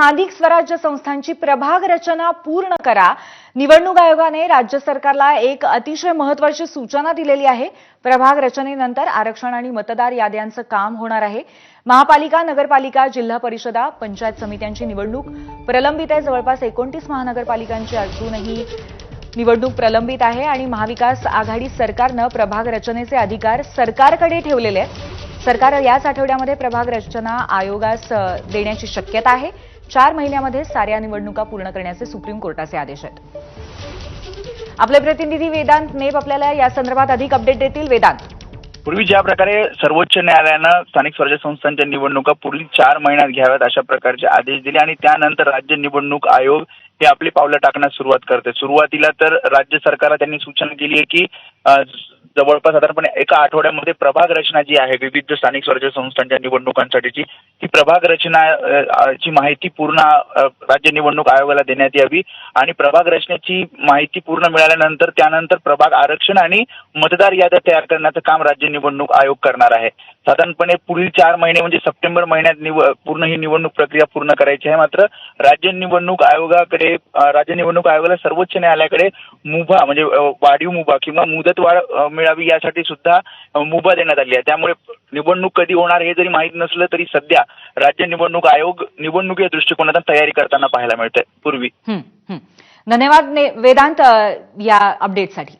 स्थानिक स्वराज्य संस्थांची प्रभाग रचना पूर्ण करा. निवडणूक आयोगाने राज्य सरकारला एक अतिशय महत्वाची सूचना दिलेली आहे. प्रभाग रचनेनंतर आरक्षण आणि मतदार याद्यांचं काम होणार आहे. महापालिका नगरपालिका जिल्हा परिषदा पंचायत समित्यांची निवडणूक प्रलंबित आहे. जवळपास एकोणतीस महानगरपालिकांची अजूनही निवडणूक प्रलंबित आहे आणि महाविकास आघाडी सरकारनं प्रभाग रचनेचे अधिकार सरकारकडे ठेवलेले आहेत. सरकार याच आठवड्यामध्ये प्रभाग रचना आयोगास देण्याची शक्यता आहे. चार महिन्यामध्ये साऱ्या निवडणुका पूर्ण करण्याचे सुप्रीम कोर्टाचे आदेश आहेत. आपले प्रतिनिधी वेदांत नेप आपल्याला या संदर्भात अधिक अपडेट देतील. वेदांत. पूर्वी ज्या प्रकारे सर्वोच्च न्यायालयानं स्थानिक स्वराज्य संस्थांच्या निवडणुका पुढील चार महिन्यात घ्याव्यात अशा प्रकारचे आदेश दिले आणि त्यानंतर राज्य निवडणूक आयोग हे आपली पावलं टाकण्यास सुरुवात करते. सुरुवातीला तर राज्य सरकारला त्यांनी सूचना केली आहे की जवळपास साधारणपणे एका आठवड्यामध्ये प्रभाग रचना जी आहे विविध स्थानिक स्वराज्य संस्थांच्या निवडणुकांसाठीची ती प्रभाग रचना ची माहिती पूर्ण राज्य निवडणूक आयोगाला देण्यात यावी आणि प्रभाग रचनेची माहिती पूर्ण मिळाल्यानंतर त्यानंतर प्रभाग आरक्षण आणि मतदार याद्या तयार करण्याचं काम राज्य निवडणूक आयोग करणार आहे. साधारणपणे पुढील चार महिने म्हणजे सप्टेंबर महिन्यात निव पूर्ण ही निवडणूक प्रक्रिया पूर्ण करायची आहे. मात्र राज्य निवडणूक आयोगाकडे राज्य निवडणूक आयोगाला सर्वोच्च न्यायालयाकडे मुभा म्हणजे वाढीव मुभा किंवा मुदतवाढ मिळावी यासाठी सुद्धा मुभा देण्यात आली आहे. त्यामुळे निवडणूक कधी होणार हे जरी माहीत नसलं तरी सध्या राज्य निवडणूक आयोग निवडणुकीच्या दृष्टिकोनातून तयारी करताना पाहायला मिळते. पूर्वी. धन्यवाद वेदांत या अपडेटसाठी